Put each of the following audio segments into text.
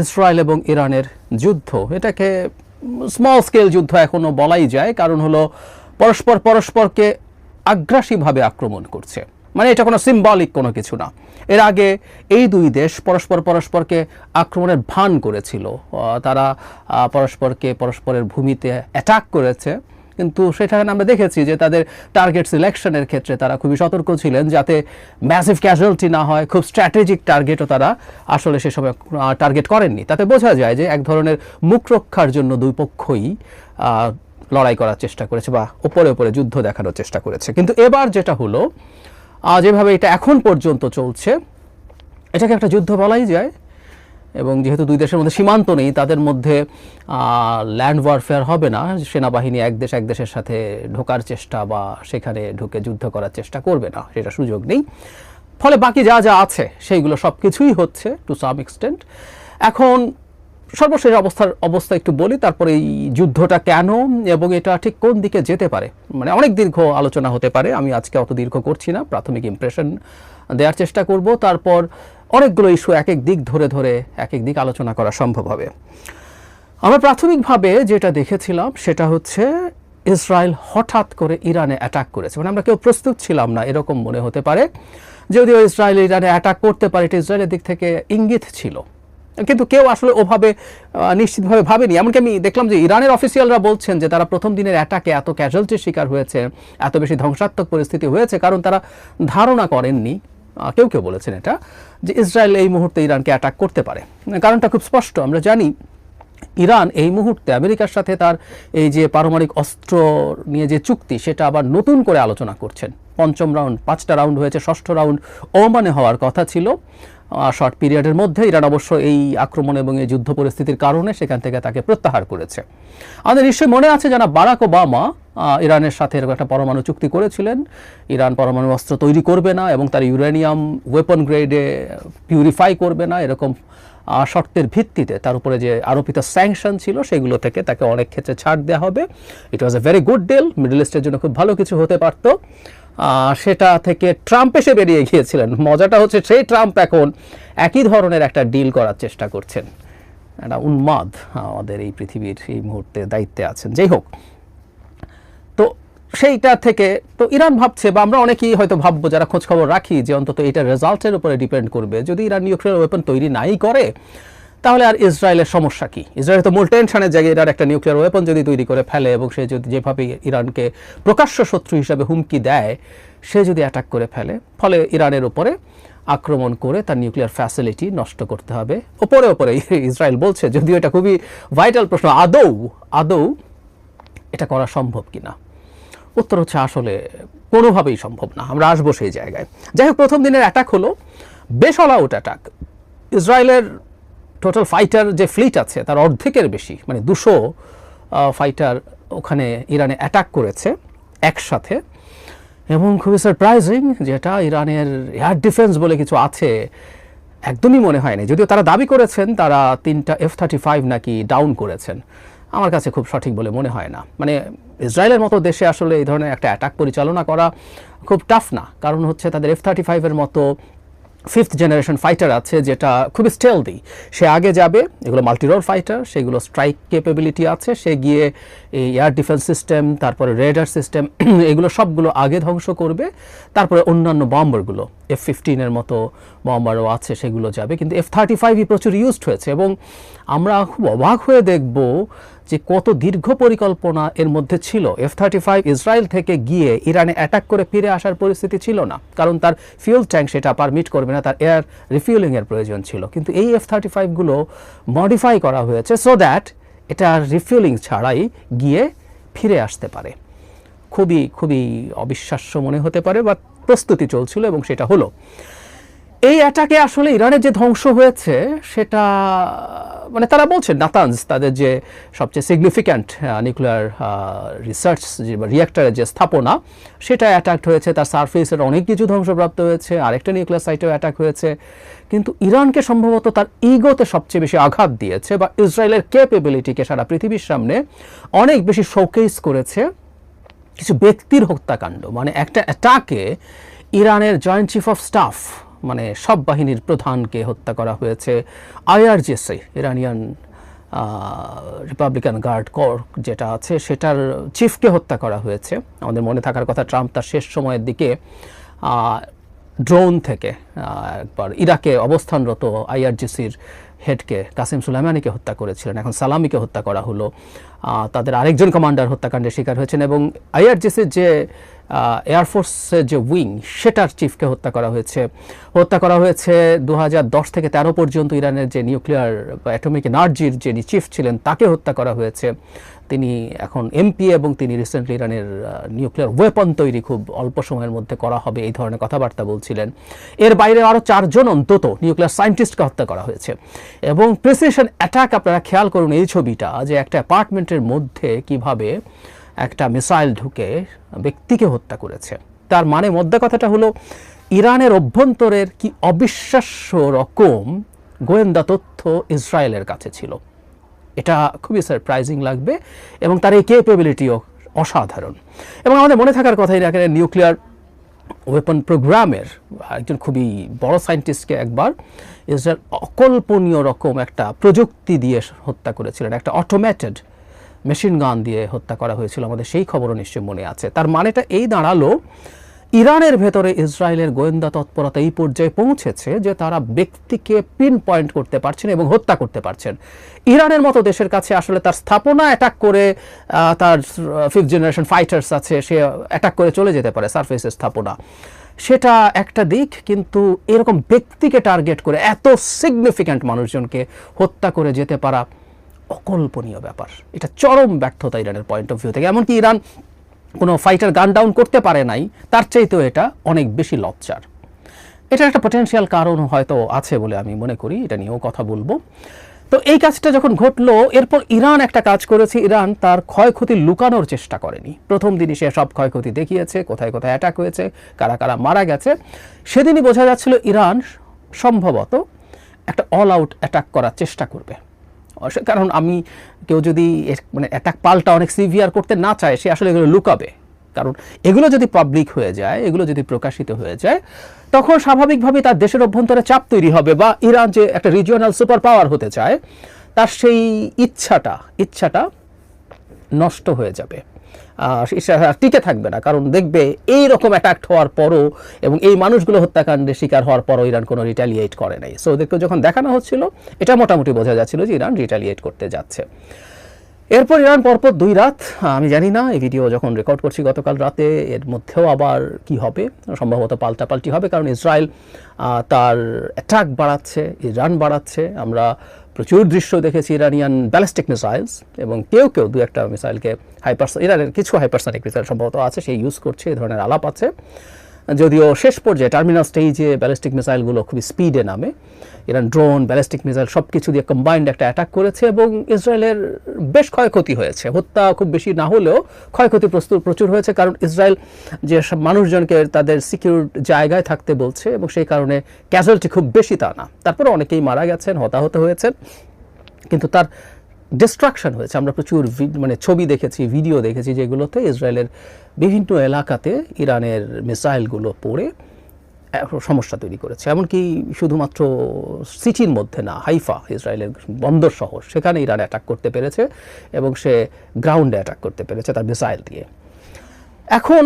Israel এবং ইরানের যুদ্ধ। এটাকে স্মল স্কেল যুদ্ধ এখনও বলাই যায়, কারণ হলো পরস্পর পরস্পরকে আগ্রাসীভাবে আক্রমণ করছে। মানে এটা কোনো সিম্বলিক কোনো কিছু না। এর আগে এই দুই দেশ পরস্পর পরস্পরকে আক্রমণের ভান করেছিল। তারা পরস্পরকে পরস্পরের ভূমিতে অ্যাটাক করেছে। কিন্তু সেখানে আমরা দেখেছি যে তাদের টার্গেট সিলেকশনের ক্ষেত্রে তারা খুবই সতর্ক ছিলেন যাতে ম্যাসিভ ক্যাজুয়ালিটি না হয়, খুব স্ট্র্যাটেজিক টার্গেটও তারা আসলে সে সময় টার্গেট করেননি। তাতে বোঝা যায় যে এক ধরনের মুখ রক্ষার জন্য দুই পক্ষই লড়াই করার চেষ্টা করেছে বা ওপরে ওপরে যুদ্ধ দেখানোর চেষ্টা করেছে। কিন্তু এবার যেটা হলো যেভাবে এটা এখন পর্যন্ত চলছে, এটাকে একটা যুদ্ধ বলাই যায়। এবং যেহেতু দুই দেশের মধ্যে সীমান্ত নেই, তাদের মধ্যে ল্যান্ড ওয়ারফেয়ার হবে না। সেনাবাহিনী এক দেশ এক দেশের সাথে ঢোকার চেষ্টা বা সেখানে ঢুকে যুদ্ধ করার চেষ্টা করবে না, সেটা সুযোগ নেই। ফলে বাকি যা যা আছে, সেইগুলো সব কিছুই হচ্ছে টু সাম এক্সটেন্ট এখন সর্বশেষ অবস্থার অবস্থা একটু বলি, তারপরে এই যুদ্ধটা কেন এবং এটা ঠিক কোন দিকে যেতে পারে? মানে অনেক দীর্ঘ আলোচনা হতে পারে, আমি আজকে অত দীর্ঘ করছি না, প্রাথমিক ইমপ্রেশন দেওয়ার চেষ্টা করব। তারপর অনেকগুলো ইস্যু এক এক দিক ধরে ধরে এক এক দিক আলোচনা করা সম্ভব হবে। আমরা প্রাথমিকভাবে যেটা দেখেছিলাম সেটা হচ্ছে ইসরায়েল হঠাৎ করে ইরানে অ্যাটাক করেছে। মানে আমরা কেউ প্রস্তুত ছিলাম না, এরকম মনে হতে পারে। যদিও ইসরায়েল ইরানে অ্যাটাক করতে পারে, এটা ইসরায়েলের দিক থেকে ইঙ্গিত ছিল। কিন্তু কেউ আসলে ওভাবে নিশ্চিতভাবে ভাবেনি। এমনকি আমি দেখলাম যে ইরানের অফিসিয়ালরা বলছেন যে তারা প্রথম দিনের অ্যাটাকে এত ক্যাজুয়ালিটির শিকার হয়েছে, এত বেশি ধ্বংসাত্মক পরিস্থিতি হয়েছে, কারণ তারা ধারণা করেননি। কেউ কেউ বলেছেন এটা, যে ইসরায়েল এই মুহূর্তে ইরানকে অ্যাটাক করতে পারে। কারণটা খুব স্পষ্ট, আমরা জানি ইরান এই মুহূর্তে আমেরিকার সাথে তার এই যে পারমাণবিক অস্ত্র নিয়ে যে চুক্তি, সেটা আবার নতুন করে আলোচনা করছেন। পঞ্চম রাউন্ড, পাঁচটা রাউন্ড হয়েছে, ষষ্ঠ রাউন্ড ওমানে হওয়ার কথা ছিল। শর্ট পিরিয়ডের মধ্যে ইরান অবশ্য এই আক্রমণ এবং এই যুদ্ধ পরিস্থিতির কারণে সেখান থেকে তাকে প্রত্যাহার করেছে। আমাদের নিশ্চয়ই মনে আছে যারা বারাক ওবামা ইরানের সাথে এরকম একটা পরমাণু চুক্তি করেছিলেন। ইরান পরমাণু অস্ত্র তৈরি করবে না এবং তার ইউরেনিয়াম ওয়েপন গ্রেডে পিউরিফাই করবে না এরকম শর্তের ভিত্তিতে। তার উপরে যে আরোপিত স্যাংশন ছিল সেগুলো থেকে তাকে অনেক ক্ষেত্রে ছাড় দেওয়া হবে। It was a very good deal middle ইস্টের জন্য খুব ভালো কিছু হতে পারত। সেটা থেকে ট্রাম্প এসে বেরিয়ে গিয়েছিলেন। মজাটা হচ্ছে সেই ট্রাম্প এখন একই ধরনের একটা ডিল করার চেষ্টা করছেন। একটা উন্মাদ আমাদের এই পৃথিবীর এই মুহূর্তে দায়িত্বে আছেন। যাই হোক সেইটা থেকে তো ইরান ভাবছে বা আমরা অনেকেই হয়তো ভাববো, যারা খোঁজ খবর রাখি, যে অন্তত এটা রেজাল্টের উপরে ডিপেন্ড করবে। যদি ইরান নিউক্লিয়ার ওয়েপন তৈরি নাই করে, তাহলে আর ইসরায়েলের সমস্যা কি? ইসরায়েল তো মূল টেনশনের জায়গায় ইরান একটা নিউক্লিয়ার ওয়েপন যদি তৈরি করে ফেলে এবং সে যদি যেভাবে ইরানকে প্রকাশ্য শত্রু হিসাবে হুমকি দেয়, সে যদি অ্যাটাক করে ফেলে, ফলে ইরানের উপরে আক্রমণ করে তার নিউক্লিয়ার ফ্যাসিলিটি নষ্ট করতে হবে। ওপরে ওপরে ইসরায়েল বলছে, যদিও এটা খুবই ভাইটাল প্রশ্ন, আদৌ আদৌ এটা করা সম্ভব কিনা? উত্তর হচ্ছে আসলে কোনোভাবেই সম্ভব না, আমরা আসব সেই জায়গায়। যাই হোক, প্রথম দিনের অ্যাটাক হলো বেশ অল আউট অ্যাটাক ইসরায়েলের টোটাল ফাইটার যে ফ্লিট আছে, তার অর্ধেকের বেশি মানে দুশো ফাইটার ওখানে ইরানে অ্যাটাক করেছে একসাথে। এবং খুবই সারপ্রাইজিং যেটা ইরানের এয়ার ডিফেন্স বলে কিছু আছে, একদমই মনে হয়নি। যদিও তারা দাবি করেছেন, তারা তিনটা এফ থার্টি ফাইভ নাকি ডাউন করেছেন। আমার কাছে খুব সঠিক বলে মনে হয় না। মানে ইসরায়েলের মতো দেশে আসলে এই ধরনের একটা অ্যাটাক পরিচালনা করা খুব টাফ না। কারণ হচ্ছে তাদের এফ থার্টি ফাইভের মতো ফিফথ জেনারেশন ফাইটার আছে যেটা খুবই স্টেলদি সে আগে যাবে, এগুলো মাল্টিরোল ফাইটার সেগুলো স্ট্রাইক কেপেবিলিটি আছে, সে গিয়ে এই এয়ার ডিফেন্স সিস্টেম তারপরে রেডার সিস্টেম এগুলো সবগুলো আগে ধ্বংস করবে। তারপরে অন্যান্য বম্বারগুলো এফ ফিফটিনের মতো বম্বারও আছে, সেগুলো যাবে। কিন্তু এফ থার্টি ফাইভই প্রচুর ইউজড হয়েছে এবং আমরা খুব অবাক হয়ে দেখব যে কত দীর্ঘ পরিকল্পনা এর মধ্যে ছিল। এফ থার্টি ফাইভ ইসরায়েল থেকে গিয়ে ইরানে অ্যাটাক করে ফিরে আসার পরিস্থিতি ছিল না। কারণ তার ফিউল ট্যাঙ্ক সেটা পারমিট করবে না, তার এয়ার রিফিউলিংয়ের প্রয়োজন ছিল। কিন্তু এই এফ থার্টি ফাইভগুলো মডিফাই করা হয়েছে সো দ্যাট এটা রিফিউলিং ছাড়াই গিয়ে ফিরে আসতে পারে। খুবই খুবই অবিশ্বাস্য মনে হতে পারে বা প্রস্তুতি চলছিল এবং সেটা হলো। এই অ্যাটাকে আসলে ইরানের যে ধ্বংস হয়েছে, সেটা মানে তারা বলছে নাতানজ, তাদের যে সবচেয়ে সিগনিফিক্যান্ট নিউক্লিয়ার রিসার্চ যে রিয়াক্টারের যে স্থাপনা, সেটা অ্যাটাক হয়েছে। তার সার্ফেসের অনেক কিছু ধ্বংসপ্রাপ্ত হয়েছে, আরেকটা নিউক্লিয়ার সাইটেও অ্যাটাক হয়েছে। কিন্তু ইরানকে সম্ভবত তার ইগোতে সবচেয়ে বেশি আঘাত দিয়েছে বা ইসরায়েলের ক্যাপেবিলিটিকে সারা পৃথিবীর সামনে অনেক বেশি শোকেস করেছে। কিছু ব্যক্তির হত্যাকাণ্ড মানে একটা অ্যাটাকে ইরানের জয়েন্ট চিফ অফ স্টাফ মানে সব বাহিনীর প্রধানকে হত্যা করা হয়েছে। আইআরজিসি, ইরানিয়ান রিপাবলিকান গার্ড কর যেটা আছে, সেটার চিফকে হত্যা করা হয়েছে। আমাদের মনে থাকার কথা, ট্রাম্প তার শেষ সময়ের দিকে ড্রোন থেকে একবার ইরাকে অবস্থানরত আইআরজিসির হেডকে, কাসিম সুলাইমানিকে হত্যা করেছিলেন। এখন সালামিকে হত্যা করা হলো। তাদের আরেকজন কমান্ডার হত্যাকাণ্ডের শিকার হয়েছেন এবং আইআরজিসির যে এয়ারফোর্সের যে উইং সেটার চিফকে হত্যা করা হয়েছে। হত্যা করা হয়েছে দু হাজার দশ থেকে তেরো পর্যন্ত ইরানের যে নিউক্লিয়ার অ্যাটমিক এনার্জির যিনি চিফ ছিলেন, তাকে হত্যা করা হয়েছে। তিনি এখন এমপি এবং তিনি রিসেন্টলি ইরানের নিউক্লিয়ার ওয়েপন তৈরি খুব অল্প সময়ের মধ্যে করা হবে, এই ধরনের কথাবার্তা বলছিলেন। এর বাইরে আরও চারজন অন্তত নিউক্লিয়ার সায়েন্টিস্টকে হত্যা করা হয়েছে। এবং প্রেসিডেন্ট অ্যাটাক আপনারা খেয়াল করুন এই ছবিটা, যে একটা অ্যাপার্টমেন্টের মধ্যে কীভাবে একটা মিসাইল ঢুকে ব্যক্তিকে হত্যা করেছে। তার মানে মধ্যে কথাটা হলো, ইরানের অভ্যন্তরের কি অবিশ্বাস্য রকম গোয়েন্দা তথ্য ইসরায়েলের কাছে ছিল। এটা খুবই সারপ্রাইজিং লাগবে এবং তার এই কেপেবিলিটিও অসাধারণ। এবং আমাদের মনে থাকার কথা ইরাকের নিউক্লিয়ার ওয়েপন প্রোগ্রামের একজন খুবই বড় সায়েন্টিস্টকে একবার ইসরায়েল অকল্পনীয় রকম একটা প্রযুক্তি দিয়ে হত্যা করেছিলেন, একটা অটোমেটেড মেশিন গান দিয়ে হত্যা করা হয়েছিল, আমাদের সেই খবরও নিশ্চয়ই মনে আছে। তার মানেটা এই দাঁড়াল, ইরানের ভেতরে ইসরায়েলের গোয়েন্দা তৎপরতা এই পর্যায়ে পৌঁছেছে যে তারা ব্যক্তিকে পিন পয়েন্ট করতে পারছেন এবং হত্যা করতে পারছেন। ইরানের মতো দেশের কাছে আসলে তার স্থাপনা অ্যাটাক করে তার ফিফথ জেনারেশন ফাইটার্স আছে, সে অ্যাটাক করে চলে যেতে পারে সারফেসের স্থাপনা। সেটা একটা দিক, কিন্তু এরকম ব্যক্তিকে টার্গেট করে এত সিগনিফিক্যান্ট মানুষজনকে হত্যা করে যেতে পারা অকল্পনীয় ব্যাপার। এটা চরম ব্যর্থতা ইরানের পয়েন্ট অফ ভিউ থেকে। এমনকি ইরান কোনো ফাইটার গান ডাউন করতে পারে নাই, তার চাইতেও এটা অনেক বেশি লজ্জার। এটা একটা পটেনশিয়াল কারণ হয়তো আছে বলে আমি মনে করি, এটা নিয়েও কথা বলব। তো এই কাজটা যখন ঘটলো, এরপর ইরান একটা কাজ করেছে। ইরান তার ক্ষয়ক্ষতি লুকানোর চেষ্টা করেনি। প্রথম দিনই সে সব ক্ষয়ক্ষতি দেখিয়েছে, কোথায় কোথায় অ্যাটাক হয়েছে, কারা কারা মারা গেছে। সেদিনই বোঝা যাচ্ছিল ইরান সম্ভবত একটা অল আউট অ্যাটাক করার চেষ্টা করবে। কারণ আমি কেউ যদি মানে অ্যাটাক পাল্টা অনেক সিভিয়ার করতে না চায়, সে আসলে এগুলো লুকাবে। কারণ এগুলো যদি পাবলিক হয়ে যায়, এগুলো যদি প্রকাশিত হয়ে যায়, তখন স্বাভাবিকভাবে তার দেশের অভ্যন্তরে চাপ তৈরি হবে বা ইরান যে একটা রিজিওনাল সুপার পাওয়ার হতে চায়, তার সেই ইচ্ছাটা ইচ্ছাটা নষ্ট হয়ে যাবে। টিকে থাকবে না। কারণ দেখবে এই রকম অ্যাটাক হওয়ার পরও এবং এই মানুষগুলো হত্যাকাণ্ডের শিকার হওয়ার পরও ইরান কোনো রিটালিয়েট করে নাই। সো ওদেরকে যখন দেখানো হচ্ছিল, এটা মোটামুটি বোঝা যাচ্ছিল যে ইরান রিটালিয়েট করতে যাচ্ছে। এরপর ইরান পরপর দুই রাত আমি জানি না, এই ভিডিও যখন রেকর্ড করছি গতকাল রাতে, এর মধ্যেও আবার কি হবে? সম্ভবত পাল্টাপাল্টি হবে, কারণ ইসরায়েল তার অ্যাটাক বাড়াচ্ছে, ইরান বাড়াচ্ছে। আমরা প্রচুর দৃশ্য দেখেছি ইরানিয়ান ব্যালিস্টিক মিসাইলস এবং কেউ কেউ দু একটা মিসাইলকে হাইপার ইরানের কিছু হাইপারসনিক মিসাইল সম্ভবত আছে, সেই ইউজ করছে এই ধরনের আলাপ আছে। যদিও শেষ পর্যায়ে টার্মিনাল স্টেজে ব্যালিস্টিক মিসাইলগুলো খুবই স্পিডে নামে। ইরান ড্রোন ব্যালিস্টিক মিসাইল সব কিছু দিয়ে কম্বাইন্ড একটা অ্যাটাক করেছে এবং ইসরায়েলের বেশ ক্ষয়ক্ষতি হয়েছে। হত্যা খুব বেশি না হলেও ক্ষয়ক্ষতি প্রস্তুত, প্রচুর হয়েছে কারণ ইসরায়েল যে সব মানুষজনকে তাদের সিকিউর জায়গায় থাকতে বলছে এবং সেই কারণে ক্যাজুয়ালিটি খুব বেশি তা না। তারপরে অনেকেই মারা গেছেন, হতাহত হয়েছেন। কিন্তু তার ডিস্ট্রাকশন হয়েছে। আমরা প্রচুর মানে ছবি দেখেছি ভিডিও দেখেছি যেগুলোতে ইসরায়েলের বিভিন্ন এলাকাতে ইরানের মিসাইলগুলো পড়ে সমস্যা তৈরি করেছে। এমনকি শুধুমাত্র সিটির মধ্যে না, হাইফা, ইসরায়েলের বন্দর শহর, সেখানে ইরান অ্যাটাক করতে পেরেছে এবং সে গ্রাউন্ডে অ্যাটাক করতে পেরেছে তার মিসাইল দিয়ে। এখন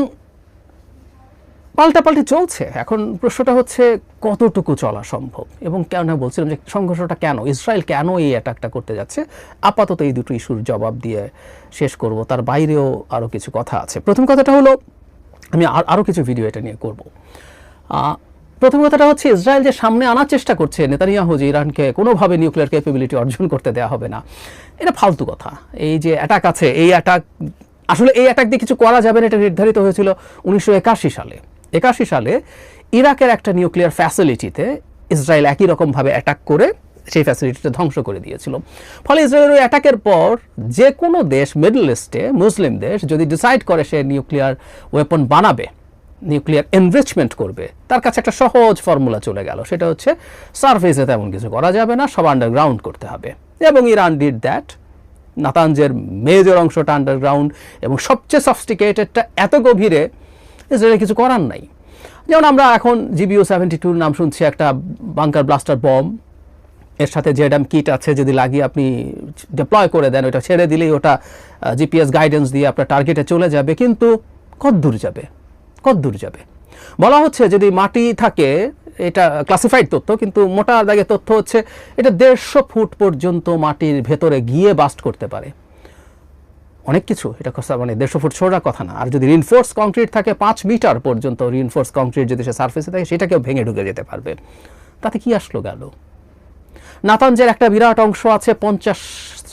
পাল্টাপাল্টি চলছে। এখন প্রশ্নটা হচ্ছে, কতটুকু চলা সম্ভব? এবং কেন বলছিলাম যে, সংঘর্ষটা কেন? ইসরায়েল কেন এই অ্যাটাকটা করতে যাচ্ছে? আপাতত এই দুটো ইস্যুর জবাব দিয়ে শেষ করব। তার বাইরেও আরও কিছু কথা আছে। প্রথম কথাটা হলো, আমি আর- আরও কিছু ভিডিও এটা নিয়ে করব। প্রথম কথাটা হচ্ছে, ইসরায়েল যে সামনে আনার চেষ্টা করছে, নেতানিয়াহু যে ইরানকে কোনোভাবে নিউক্লিয়ার ক্যাপেবিলিটি অর্জন করতে দেওয়া হবে না, এটা ফালতু কথা। এই যে অ্যাটাক আছে, এই অ্যাটাক আসলে এই অ্যাটাক দিয়ে কিছু করা যাবে না, এটা নির্ধারিত হয়েছিল উনিশশো একাশি সালে। একাশি সালে ইরাকের একটা নিউক্লিয়ার ফ্যাসিলিটিতে ইসরায়েল একই রকমভাবে অ্যাটাক করে সেই ফ্যাসিলিটিটা ধ্বংস করে দিয়েছিল। ফলে ইসরায়েলের ওই অ্যাটাকের পর যে কোনো দেশ মিডল ইস্টে মুসলিম দেশ যদি ডিসাইড করে সে নিউক্লিয়ার ওয়েপন বানাবে নিউক্লিয়ার এনরিচমেন্ট করবে, তার কাছে একটা সহজ ফর্মুলা চলে গেল। সেটা হচ্ছে সারফেসে তেমন কিছু করা যাবে না, সব আন্ডারগ্রাউন্ড করতে হবে। এবং ইরান ডিড দ্যাট নাতাঞ্জের মেজর অংশটা আন্ডারগ্রাউন্ড এবং সবচেয়ে সফস্টিকেটেডটা এত গভীরে ইসরায়েলের কিছু করার নাই। যেমন আমরা এখন জিবিও সেভেন্টি টুর নাম শুনছি, একটা বাংকার ব্লাস্টার বম এর সাথে জেডাম কিট আছে, যদি লাগিয়ে আপনি ডিপ্লয় করে দেন, ওটা ছেড়ে দিলেই ওটা জিপিএস গাইডেন্স দিয়ে আপনার টার্গেটে চলে যাবে, কিন্তু কত দূর যাবে? কত দূর যাবে? বলা হচ্ছে যদি মাটি থাকে, এটা ক্লাসিফাইড তথ্য, কিন্তু মোটা দাগে তথ্য হচ্ছে, এটা দেড়শো ফুট পর্যন্ত মাটির ভেতরে গিয়ে বাস্ট করতে পারে। অনেক কিছু, এটা কথা মানে দেড়শো ফুট ছোড়া কথা না। আর যদি রিনফোর্স কংক্রিট থাকে, পাঁচ মিটার পর্যন্ত রিনফোর্স কংক্রিট যদি সে সার্ফেসে থাকে, সেটাকেও ভেঙে ঢুকে যেতে পারবে। তাতে কি আসলো গেল? নাতাঞ্জের একটা বিরাট অংশ আছে পঞ্চাশ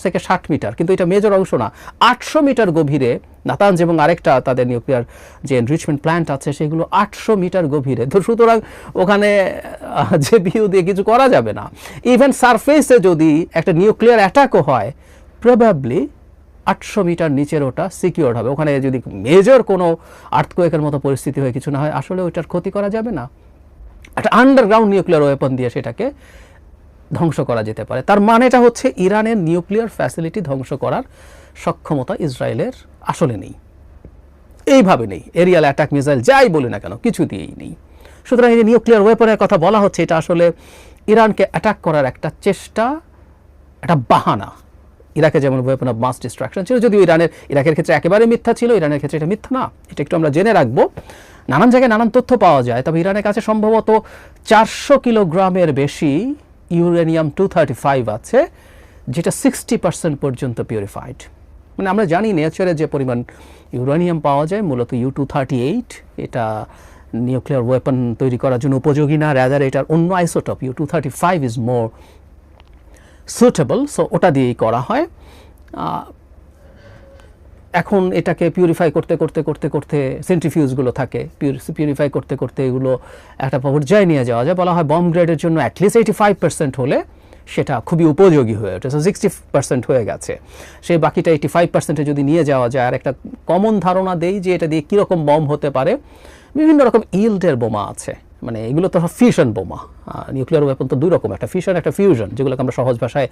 থেকে ষাট মিটার, কিন্তু এটা মেজর অংশ না। আটশো মিটার গভীরে নাতাঞ্জ এবং আরেকটা তাদের নিউক্লিয়ার যে এনরিচমেন্ট প্ল্যান্ট আছে, সেগুলো আটশো মিটার গভীরে। তো সুতরাং ওখানে যে ভিউ দিয়ে কিছু করা যাবে না। ইভেন সারফেসে যদি একটা নিউক্লিয়ার অ্যাটাকও হয় প্রবাবলি আটশো মিটার নিচের ওটা সিকিউর হবে। ওখানে যদি মেজর কোনো আর্থকোয়েকের মতো পরিস্থিতি হয়ে কিছু না হয়, আসলে ওইটার ক্ষতি করা যাবে না। একটা আন্ডারগ্রাউন্ড নিউক্লিয়ার ওয়েপন দিয়ে সেটাকে ধ্বংস করা যেতে পারে। তার মানেটা হচ্ছে ইরানের নিউক্লিয়ার ফ্যাসিলিটি ধ্বংস করার সক্ষমতা ইসরায়েলের আসলে নেই। এইভাবে নেই। এরিয়াল অ্যাটাক মিসাইল যাই বলি না কেন, কিছু দিয়েই নেই। সুতরাং এই যে নিউক্লিয়ার ওয়েপনের কথা বলা হচ্ছে, এটা আসলে ইরানকে অ্যাটাক করার একটা চেষ্টা, একটা বাহানা। ইরাকে যেমন ওয়েপন অফ মাস ডিস্ট্রাকশন ছিল, যদিও ইরানের, ইরাকের ক্ষেত্রে একেবারে মিথ্যা ছিল, ইরানের ক্ষেত্রে এটা মিথ্যা না। এটা একটু আমরা জেনে রাখব। নানান জায়গায় নানান তথ্য পাওয়া যায়, তবে ইরানের কাছে সম্ভবত চারশো কিলোগ্রামের বেশি ইউরেনিয়াম টু থার্টি ফাইভ আছে, যেটা সিক্সটি পার্সেন্ট পর্যন্ত পিউরিফাইড মানে আমরা জানি নেচারে যে পরিমাণ ইউরেনিয়াম পাওয়া যায়, মূলত ইউ টু থার্টি এইট এটা নিউক্লিয়ার ওয়েপন তৈরি করার জন্য উপযোগী না র্যাদার এটার অন্য isotope U two thirty five is more suitable so ওটা দিয়েই করা হয়। এখন এটাকে পিউরিফাই করতে করতে করতে করতে সেন্ট্রিফিউজগুলো থাকে। পিউরিফাই করতে করতে এগুলো একটা পর্যায়ে নিয়ে যাওয়া যায়। বলা হয় বম গ্রেডের জন্য অ্যাটলিস্ট এইটি ফাইভ পার্সেন্ট হলে সেটা খুবই উপযোগী হয়ে ওঠে। সিক্সটি পার্সেন্ট হয়ে গেছে। সেই বাকিটা এইটি ফাইভ পার্সেন্টে যদি নিয়ে যাওয়া যায়, আর একটা কমন ধারণা দেই যে এটা দিয়ে কীরকম বম হতে পারে। বিভিন্ন রকম ইল্ডের বোমা আছে। মানে এগুলো তো ফিউশন বোমা। নিউক্লিয়ার ওয়েপন তো দুই রকম, একটা ফিউশন একটা ফিউশন যেগুলোকে আমরা সহজ ভাষায়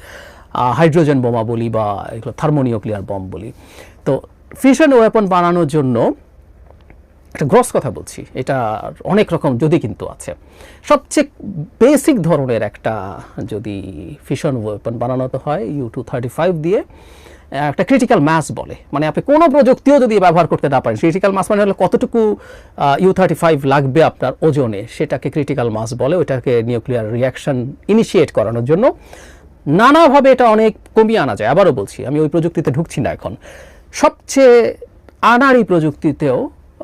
হাইড্রোজেন বোমা বলি বা এগুলো থার্মোনিউক্লিয়ার বম বলি। তো ফিউশন ওয়েপন বানানোর জন্য একটা গ্রস কথা বলছি, এটা অনেক রকম যদি কিন্তু আছে। সবচেয়ে বেসিক ধরনের একটা যদি ফিশন ওয়েপন বানানোতে হয় ইউ টু থার্টি ফাইভ দিয়ে একটা ক্রিটিক্যাল মাস বলে। মানে আপনি কোনো প্রযুক্তিও যদি ব্যবহার করতে না পারেন ক্রিটিক্যাল মাস মানে হলো কতটুকু ইউ থার্টি ফাইভ লাগবে আপনার ওজনে, সেটাকে ক্রিটিক্যাল মাস বলে, ওইটাকে নিউক্লিয়ার রিয়াকশন ইনিশিয়েট করানোর জন্য। নানাভাবে এটা অনেক কমিয়ে আনা যায়। আবারও বলছি, আমি ওই প্রযুক্তিতে ঢুকছি না এখন। সবচেয়ে আনাড়ি প্রযুক্তিতেও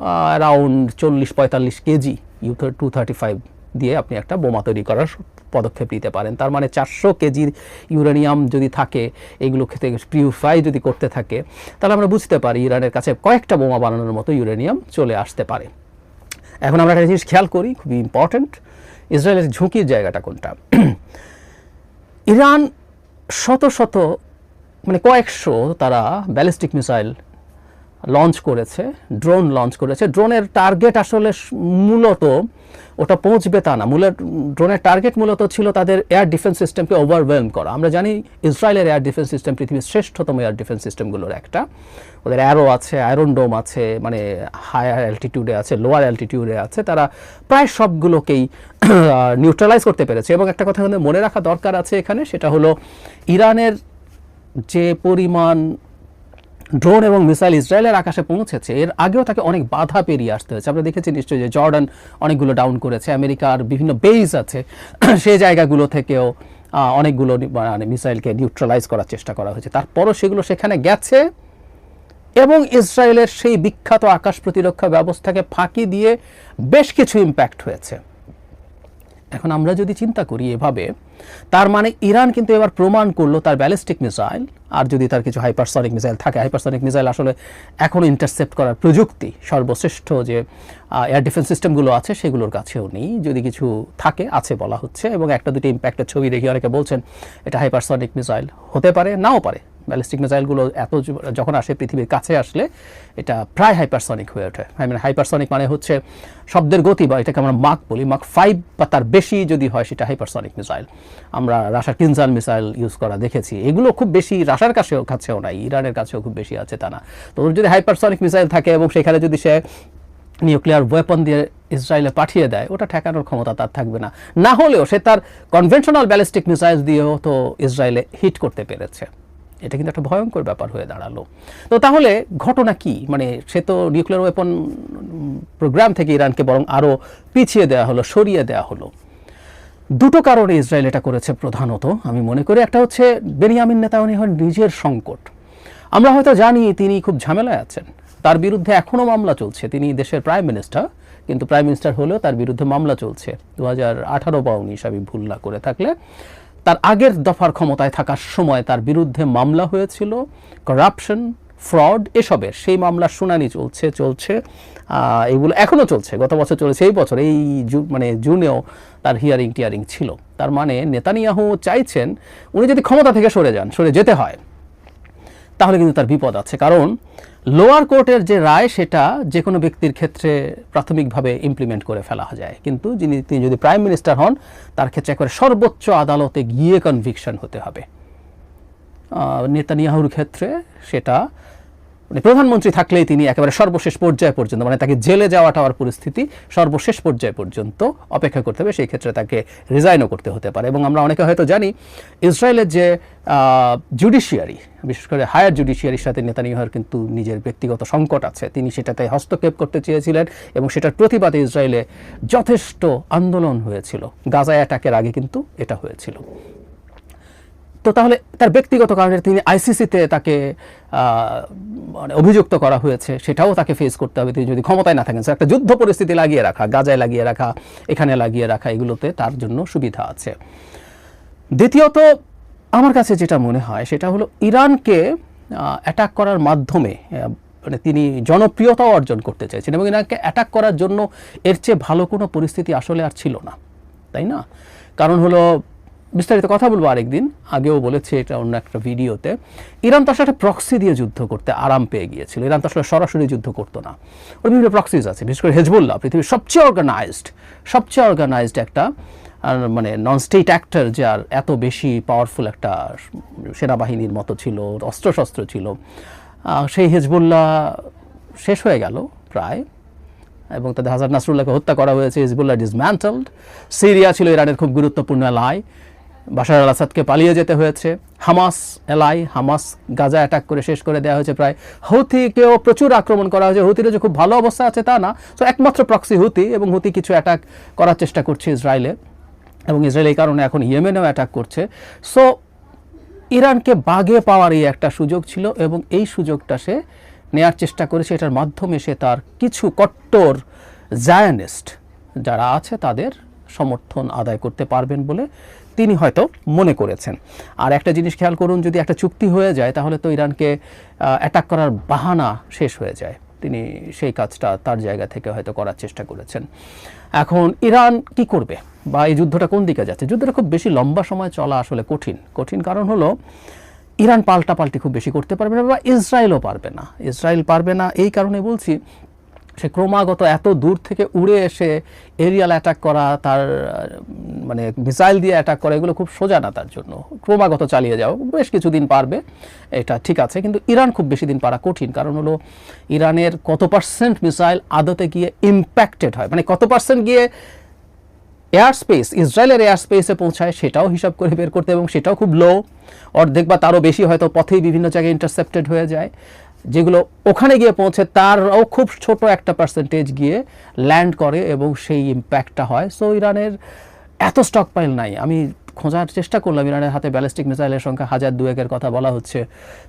অ্যারাউন্ড চল্লিশ পঁয়তাল্লিশ KG U two thirty five দিয়ে আপনি একটা বোমা তৈরি করার পদক্ষেপ নিতে পারেন। তার মানে চারশো কেজির ইউরেনিয়াম যদি থাকে, এগুলো খেতে পিউরিফাই যদি করতে থাকে, তাহলে আমরা বুঝতে পারি ইরানের কাছে কয়েকটা বোমা বানানোর মতো ইউরেনিয়াম চলে আসতে পারে। এখন আমরা একটা জিনিস খেয়াল করি, খুবই ইম্পর্ট্যান্ট ইসরায়েলের ঝুঁকির জায়গাটা কোনটা? ইরান শত শত মানে কয়েকশো তারা ব্যালিস্টিক মিসাইল লঞ্চ করেছে ড্রোন লঞ্চ করেছে। ড্রোনের টার্গেট আসলে মূলত ওটা পৌঁছবে তা না। মূলত ড্রোনের টার্গেট মূলত ছিল তাদের এয়ার ডিফেন্স সিস্টেমকে ওভারওয়েলম করা। আমরা জানি ইসরায়েলের এয়ার ডিফেন্স সিস্টেম পৃথিবীর শ্রেষ্ঠতম এয়ার ডিফেন্স সিস্টেমগুলোর একটা। ওদের অ্যারো আছে আয়রন ডোম আছে মানে হায়ার অ্যালটিটিউডে আছে লোয়ার অ্যালটিটিউডে আছে। তারা প্রায় সবগুলোকেই নিউট্রালাইজ করতে পেরেছে। এবং একটা কথা মনে রাখা দরকার আছে এখানে, সেটা হলো ইরানের যে পরিমাণ ড্রোন এবং মিসাইল ইসরায়েলের আকাশে পৌঁছেছে। এর আগেও তাকে অনেক বাধা পেরিয়ে আসতে হয়েছে। আমরা দেখেছি নিশ্চয়ই যে জর্ডান অনেকগুলো ডাউন করেছে, আমেরিকার বিভিন্ন বেস আছে। সেই জায়গাগুলো থেকেও অনেকগুলো মানে মিসাইলকে নিউট্রালাইজ করার চেষ্টা করা হয়েছে। তারপরও সেগুলো সেখানে গেছে এবং ইসরায়েলের সেই বিখ্যাত আকাশ প্রতিরক্ষা ব্যবস্থাকে ফাঁকি দিয়ে বেশ কিছু ইম্প্যাক্ট হয়েছে। এখন আমরা যদি চিন্তা করি এভাবে, তার মানে ইরান কিন্তু এবার প্রমাণ করল তার ব্যালিস্টিক মিসাইল আর যদি তার কিছু হাইপারসনিক মিসাইল থাকে হাইপারসনিক মিসাইল আসলে এখনও ইন্টারসেপ্ট করার প্রযুক্তি, সর্বশ্রেষ্ঠ যে এয়ার ডিফেন্স সিস্টেমগুলো আছে সেগুলোর কাছেও নেই। যদি কিছু থাকে, আছে বলা হচ্ছে, এবং একটা দুটি ইম্প্যাক্টের ছবি দেখি, অনেকে বলছেন এটা হাইপারসনিক মিসাইল হতে পারে, নাও পারে। ব্যালিস্টিক মিসাইলগুলো এত যখন আসে পৃথিবীর কাছে আসলে এটা প্রায় হাইপারসনিক হয়ে ওঠে। মানে হাইপারসনিক মানে হচ্ছে শব্দের গতি বা এটাকে আমরা মাক বলি। মাক ফাইভ বা তার বেশি যদি হয় সেটা হাইপারসনিক মিসাইল আমরা রাশার কিনজান মিসাইল ইউজ করা দেখেছি। এগুলো খুব বেশি রাশার কাছেও কাছেও নাই, ইরানের কাছেও খুব বেশি আছে তা না। তো যদি হাইপারসনিক মিসাইল থাকে এবং সেখানে যদি সে নিউক্লিয়ার ওয়েপন দিয়ে ইসরায়েলে পাঠিয়ে দেয়, ওটা ঠেকানোর ক্ষমতা তার থাকবে না। না হলেও সে তার কনভেনশনাল ব্যালিস্টিক মিসাইল দিয়েও তো ইসরায়েলে হিট করতে পেরেছে। এটা কিন্তু একটা ভয়ঙ্কর ব্যাপার হয়ে দাঁড়াল। তো তাহলে ঘটনা কি? মানে সে তো নিউক্লিয়ার ওয়েপন প্রোগ্রাম থেকে ইরানকে বরং আরও পিছিয়ে দেওয়া হলো, সরিয়ে দেওয়া হলো। দুটো কারণে ইসরায়েল এটা করেছে প্রধানত, আমি মনে করি। একটা হচ্ছে বেনিয়ামিন নেতানিয়াহুর নিজের সংকট। আমরা হয়তো জানি তিনি খুব ঝামেলায় আছেন। তার বিরুদ্ধে এখনও মামলা চলছে। তিনি দেশের প্রাইম মিনিস্টার কিন্তু প্রাইম মিনিস্টার হলেও তার বিরুদ্ধে মামলা চলছে। দু হাজার আঠারো বা উনিশ, আমি ভুল না করে থাকলে। তার আগের দফার ক্ষমতায় থাকার সময় তার বিরুদ্ধে মামলা হয়েছিল করাপশন ফ্রড এসবের সেই মামলার শুনানি চলছে চলছে এগুলো এখনও চলছে। গত বছর চলেছে, এই বছর, এই মানে জুনেও তার হিয়ারিং টিয়ারিং ছিল। তার মানে নেতানিয়াহু চাইছেন, উনি যদি ক্ষমতা থেকে সরে যান, সরে যেতে হয়, তাহলে কিন্তু তার বিপদ আছে। কারণ লোয়ার কোর্টের যে রায়, সেটা যে কোনো ব্যক্তির ক্ষেত্রে প্রাথমিকভাবে ইমপ্লিমেন্ট করে ফেলা যায়। কিন্তু যিনি, তিনি যদি প্রাইম মিনিস্টার হন, তার ক্ষেত্রে একবারে সর্বোচ্চ আদালতে গিয়ে কনভিকশন হতে হবে। নেতানিয়াহুর ক্ষেত্রে সেটা মানে প্রধানমন্ত্রী থাকলেই তিনি একেবারে সর্বশেষ পর্যায় পর্যন্ত মানে তাকে জেলে যাওয়া টাওয়ার পরিস্থিতি সর্বশেষ পর্যায় পর্যন্ত অপেক্ষা করতে হবে, সেই ক্ষেত্রে তাকে রিজাইনও করতে হতে পারে। এবং আমরা অনেকে হয়তো জানি, ইসরায়েলের যে জুডিশিয়ারি বিশেষ করে হায়ার জুডিশিয়ারির সাথে নেতানিয়াহুর কিন্তু নিজের ব্যক্তিগত সংকট আছে। তিনি সেটাতে হস্তক্ষেপ করতে চেয়েছিলেন এবং সেটার প্রতিবাদে ইসরায়েলে যথেষ্ট আন্দোলন হয়েছিল। গাজা অ্যাটাকের আগে কিন্তু এটা হয়েছিল। তো তাহলে তার ব্যক্তিগত কারণে তিনি আইসিসিতে তাকে মানে অভিযুক্ত করা হয়েছে, সেটাও তাকে ফেস করতে হবে। তিনি যদি ক্ষমতায় না থাকেন একটা যুদ্ধ পরিস্থিতি লাগিয়ে রাখা, গাজায় লাগিয়ে রাখা, এখানে লাগিয়ে রাখা, এগুলোতে তার জন্য সুবিধা আছে। দ্বিতীয়ত, আমার কাছে যেটা মনে হয়, সেটা হলো ইরানকে অ্যাটাক করার মাধ্যমে মানে তিনি জনপ্রিয়তাও অর্জন করতে চাইছেন এবং ইরানকে অ্যাটাক করার জন্য এর চেয়ে ভালো কোনো পরিস্থিতি আসলে আর ছিল না। তাই না? কারণ হলো বিস্তারিত কথা বলব আরেকদিন। আগেও বলেছে এটা অন্য একটা ভিডিওতে। ইরান তো আসলে একটা প্রক্সি দিয়ে যুদ্ধ করতে আরাম পেয়ে গিয়েছিল। ইরান তো আসলে সরাসরি যুদ্ধ করতো না। ওর বিভিন্ন প্রক্সিস আছে, বিশেষ করে হেজবুল্লাহ, পৃথিবীর সবচেয়ে অর্গানাইজড সবচেয়ে অর্গানাইজড একটা, আর মানে নন স্টেট অ্যাক্টর যার এত বেশি পাওয়ারফুল একটা সেনাবাহিনীর মতো ছিল, অস্ত্রশস্ত্র ছিল। সেই হেজবুল্লাহ শেষ হয়ে গেল প্রায়। এবং তাদের হাজার নাসরুল্লাহকে হত্যা করা হয়েছে। হিজবুল্লাহ ডিসম্যান্টলড সিরিয়া ছিল ইরানের খুব গুরুত্বপূর্ণ এলাই বাশার আল আসাদকে পালিয়ে যেতে হয়েছে। হামাস এলাই, হামাস গাজা অ্যাটাক করে শেষ করে দেওয়া হয়েছে প্রায়। হুতিকেও প্রচুর আক্রমণ করা হয়েছে। হুতিরও যে খুব ভালো অবস্থা আছে তা না। তো একমাত্র প্রক্সি হুতি এবং হুতি কিছু অ্যাটাক করার চেষ্টা করছে ইসরায়েলে। এবং ইসরায়েল এই কারণে এখন ইয়েমেনেও অ্যাটাক করছে। সো ইরানকে বাগে পাওয়ার এই একটা সুযোগ ছিল এবং এই সুযোগটা সে নেয়ার চেষ্টা করেছে। এটার মাধ্যমে সে তার কিছু কট্টর জায়ানিস্ট যারা আছে তাদের সমর্থন আদায় করতে পারবেন বলে তিনি হয়তো মনে করেছেন। আর একটা জিনিস খেয়াল করুন, যদি একটা চুক্তি হয়ে যায়, তাহলে তো ইরানকে অ্যাটাক করার বাহানা শেষ হয়ে যায়। তিনি সেই কাজটা তার জায়গা থেকে হয়তো করার চেষ্টা করেছেন। এখন ইরান কি করবে? বা এই যুদ্ধটা কোন দিকে যাচ্ছে? যুদ্ধটা খুব বেশি লম্বা সময় চলা আসলে কঠিন। কঠিন কারণ হলো, ইরান পাল্টাপাল্টি খুব বেশি করতে পারবে না বা ইসরায়েলও পারবে না। ইসরায়েল পারবে না, এই কারণে বলছি সে ক্রমাগত এত দূর থেকে উড়ে এসে এরিয়াল অ্যাটাক করা, তার মানে মিসাইল দিয়ে অ্যাটাক করা, এগুলো খুব সোজা না তার জন্য। ক্রমাগত চালিয়ে যাও। বেশ কিছুদিন পারবে, এটা ঠিক আছে। কিন্তু ইরান খুব বেশি দিন পারা কঠিন। কারণ হলো, ইরানের কত পার্সেন্ট মিসাইল আদতে গিয়ে ইম্প্যাক্টেড হয়? মানে কত পার্সেন্ট গিয়ে এয়ার স্পেস ইসরায়েলের এয়ার স্পেসে পৌঁছায়, সেটাও হিসাব করে বের করতে এবং সেটাও খুব লো অর্ধেক বা তারও বেশি হয়তো পথেই বিভিন্ন জায়গায় ইন্টারসেপ্টেড হয়ে যায়। যেগুলো ওখানে গিয়ে পৌঁছে, তারও খুব ছোট একটা পার্সেন্টেজ গিয়ে ল্যান্ড করে এবং সেই ইম্প্যাক্টটা হয়। সো ইরানের এত স্টক পাইল নাই। আমি খোঁজার চেষ্টা করলাম, ইরানের হাতে ব্যালিস্টিক মিসাইলের সংখ্যা হাজার দুয়েকের কথা বলা হচ্ছে।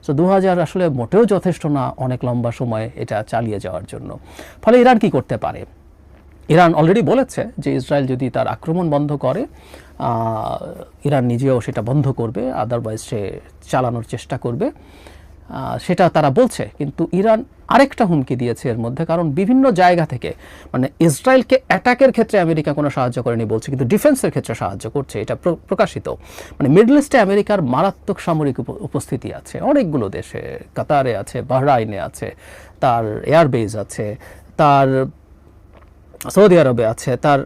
সো দু হাজার আসলে মোটেও যথেষ্ট না অনেক লম্বা সময় এটা চালিয়ে যাওয়ার জন্য। ফলে ইরান কি করতে পারে? ইরান অলরেডি বলেছে যে ইসরায়েল যদি তার আক্রমণ বন্ধ করে ইরান নিজেও সেটা বন্ধ করবে আদারওয়াইজ সে চালানোর চেষ্টা করবে। সেটা তারা বলছে। কিন্তু ইরান আরেকটা হুমকি দিয়েছে এর মধ্যে, কারণ বিভিন্ন জায়গা থেকে মানে ইসরায়েলকে অ্যাটাকের ক্ষেত্রে আমেরিকা কোনো সাহায্য করেনি বলছে, কিন্তু ডিফেন্সের ক্ষেত্রে সাহায্য করছে, এটা প্র- প্রকাশিত। মানে মিডল ইস্টে আমেরিকার মারাত্মক সামরিক উপ- উপস্থিতি আছে। অনেকগুলো দেশে, কাতারে আছে, বাহরাইনে আছে, তার এয়ারবেজ আছে, তার সৌদি আরবে আছে, তার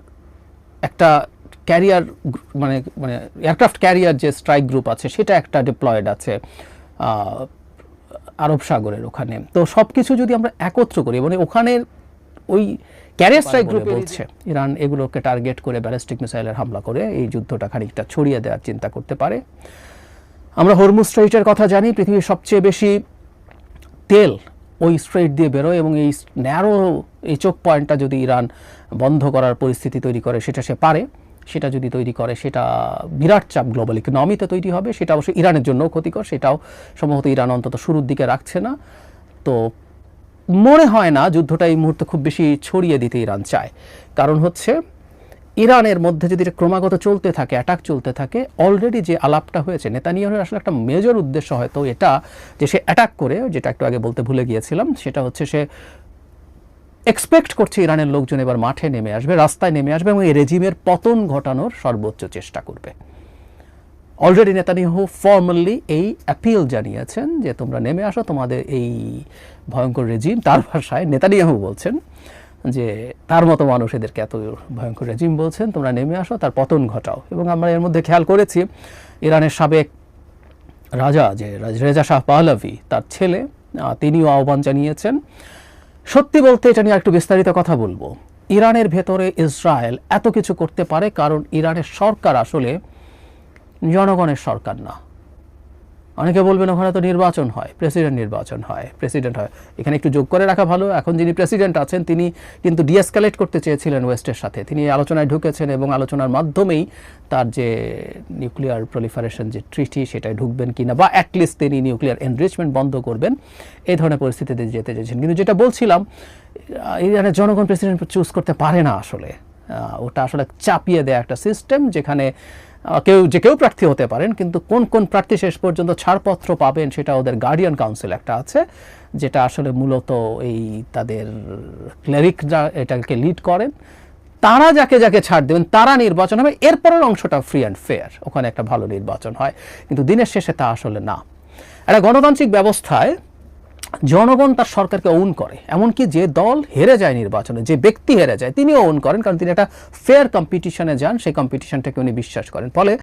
একটা ক্যারিয়ার মানে মানে এয়ারক্রাফট ক্যারিয়ার যে স্ট্রাইক গ্রুপ আছে, সেটা একটা ডিপ্লয়েড আছে। আরব সাগরের ওখানে। তো সব কিছু যদি আমরা একত্র করি মানে ওখানের ওই ক্যারিয়ার স্ট্রাইক গ্রুপে বলছে। ইরান এগুলোকে টার্গেট করে ব্যালিস্টিক মিসাইলের হামলা করে এই যুদ্ধটা খানিকটা ছড়িয়ে দেওয়ার চিন্তা করতে পারে। আমরা হরমুজ স্ট্রেইটের কথা জানি পৃথিবীর সবচেয়ে বেশি তেল ওই স্ট্রেইট দিয়ে বেরোয় এবং এই ন্যারো এই চোখ পয়েন্টটা যদি ইরান বন্ধ করার পরিস্থিতি তৈরি করে সেটা সে পারে। সেটা যদি তৈরি করে, সেটা বিরাট চাপ গ্লোবাল ইকোনমিতে তৈরি হবে, সেটা অবশ্যই ইরানের জন্যও ক্ষতিকর, সেটাও সম্ভবত ইরান অন্তত শুরুর দিকে রাখছে না। তো মনে হয় না যুদ্ধটা এই মুহূর্তে খুব বেশি ছড়িয়ে দিতে ইরান চায়। কারণ হচ্ছে, ইরানের মধ্যে যদি এটা ক্রমাগত চলতে থাকে অ্যাটাক চলতে থাকে অলরেডি যে আলাপটা হয়েছে, নেতানিয়াহুর আসলে একটা মেজর উদ্দেশ্য হয়তো এটা, যে সে অ্যাটাক করে, যেটা একটু আগে বলতে ভুলে গিয়েছিলাম, সেটা হচ্ছে সে এক্সপেক্ট করছে ইরানের লোকজন এবার মাঠে নেমে আসবে, রাস্তায় নেমে আসবে এবং এই রেজিমের পতন ঘটানোর সর্বোচ্চ চেষ্টা করবে। অলরেডি নেতানিয়াহু ফর্মালি এই অ্যাপিল জানিয়েছেন যে, তোমরা নেমে আসো, তোমাদের এই ভয়ঙ্কর রেজিম। তার ভাষায় নেতানিয়াহু বলছেন যে, তার মতো মানুষ এদেরকে এত ভয়ঙ্কর রেজিম বলছেন, তোমরা নেমে আসো, তার পতন ঘটাও। এবং আমরা এর মধ্যে খেয়াল করেছি, ইরানের সাবেক রাজা, যে রাজ- শাহ পাহলাভি, তার ছেলে তিনিও আহ্বান জানিয়েছেন সত্যি বলতে এটা নিয়ে একটু বিস্তারিত কথা বলব। ইরানের ভেতরে ইসরায়েল এত কিছু করতে পারে কারণ ইরানের সরকার আসলে জনগণের সরকার না। অনেকে বলবেন ওখানে তো নির্বাচন হয়, প্রেসিডেন্ট নির্বাচন হয়, প্রেসিডেন্ট হয়। এখানে একটু যোগ করে রাখা ভালো। এখন যিনি প্রেসিডেন্ট আছেন, তিনি কিন্তু ডিএসকালেট করতে চেয়েছিলেন ওয়েস্টের সাথে। তিনি আলোচনায় ঢুকেছেন এবং আলোচনার মাধ্যমেই তার যে নিউক্লিয়ার প্রলিফারেশন যে ট্রিটি, সেটায় ঢুকবেন কিনা, বা অ্যাটলিস্ট তিনি নিউক্লিয়ার এনরিচমেন্ট বন্ধ করবেন, এই ধরনের পরিস্থিতিতে যেতে চেয়েছেন। কিন্তু যেটা বলছিলাম ইরানের জনগণ প্রেসিডেন্ট চুজ করতে পারে না আসলে। ওটা আসলে চাপিয়ে দেয়া একটা সিস্টেম যেখানে কেউ যে কেউ প্রার্থী হতে পারেন, কিন্তু কোন কোন প্রার্থী শেষ পর্যন্ত ছাড়পত্র পাবেন সেটা ওদের গার্ডিয়ান কাউন্সিল একটা আছে, যেটা আসলে মূলত এই তাদের ক্লেরিকরা এটাকে লিড করেন। তারা যাকে যাকে ছাড় দেবেন, তারা নির্বাচন হবে। এরপরের অংশটা ফ্রি অ্যান্ড ফেয়ার ওখানে একটা ভালো নির্বাচন হয়। কিন্তু দিনের শেষে তা আসলে না। একটা গণতান্ত্রিক ব্যবস্থায় জনগণ তার সরকারকে ওন করে, এমনকি যে দল হেরে যায় নির্বাচনে, যে ব্যক্তি হেরে যায়, তিনিও ওন করেন, কারণ তিনি একটা ফেয়ার কম্পিটিশনে যান, সেই কম্পিটিশনটাকে উনি বিশ্বাস করেন। ফলে